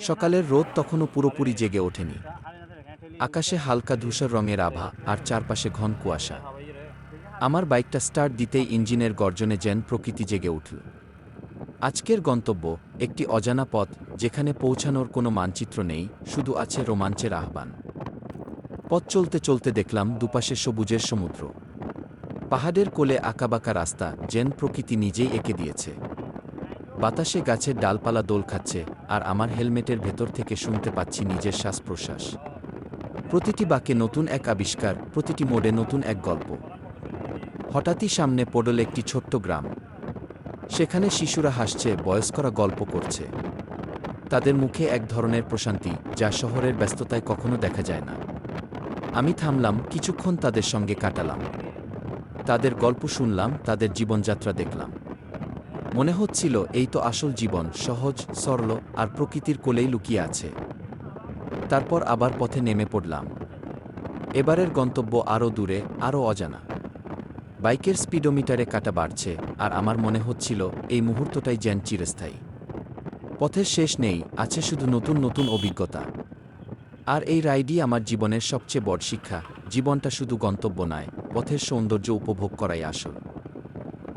সকালের রোদ তখনও পুরোপুরি জেগে ওঠেনি। আকাশে হালকা ধূসর রঙের আভা আর চারপাশে ঘন কুয়াশা। আমার বাইকটা স্টার্ট দিতেই ইঞ্জিনের গর্জনে যেন প্রকৃতি জেগে উঠল। আজকের গন্তব্য একটি অজানা পথ যেখানে পৌঁছানোর কোনো মানচিত্র নেই, শুধু আছে রোমাঞ্চের আহ্বান। পথ চলতে চলতে দেখলাম দুপাশে সবুজের সমুদ্র। পাহাড়ের কোলে আঁকাবাঁকা রাস্তা যেন প্রকৃতি নিজেই এঁকে দিয়েছে। বাতাসে গাছের ডালপালা দোল খাচ্ছে, আর আমার হেলমেটের ভেতর থেকে শুনতে পাচ্ছি নিজের শ্বাস প্রশ্বাস প্রতিটি বাকে নতুন এক আবিষ্কার, প্রতিটি মোড়ে নতুন এক গল্প। হঠাৎই সামনে পড়ল একটি ছোট্ট গ্রাম। সেখানে শিশুরা হাসছে, বয়স্করা গল্প করছে। তাদের মুখে এক ধরনের প্রশান্তি, যা শহরের ব্যস্ততায় কখনো দেখা যায় না। আমি থামলাম, কিছুক্ষণ তাদের সঙ্গে কাটালাম। তাদের গল্প শুনলাম, তাদের জীবনযাত্রা দেখলাম। মনে হচ্ছিল এই তো আসল জীবন, সহজ, সরল আর প্রকৃতির কোলেই লুকিয়ে আছে। তারপর আবার পথে নেমে পড়লাম। এবারের গন্তব্য আরও দূরে, আরও অজানা। বাইকের স্পিডোমিটারে কাটা বাড়ছে আর আমার মনে হচ্ছিল এই মুহূর্তটাই যেন চিরস্থায়ী। পথের শেষ নেই, আছে শুধু নতুন নতুন অভিজ্ঞতা। আর এই রাইডই আমার জীবনের সবচেয়ে বড় শিক্ষা, জীবনটা শুধু গন্তব্য নয়, পথের সৌন্দর্য উপভোগ করাই আসল।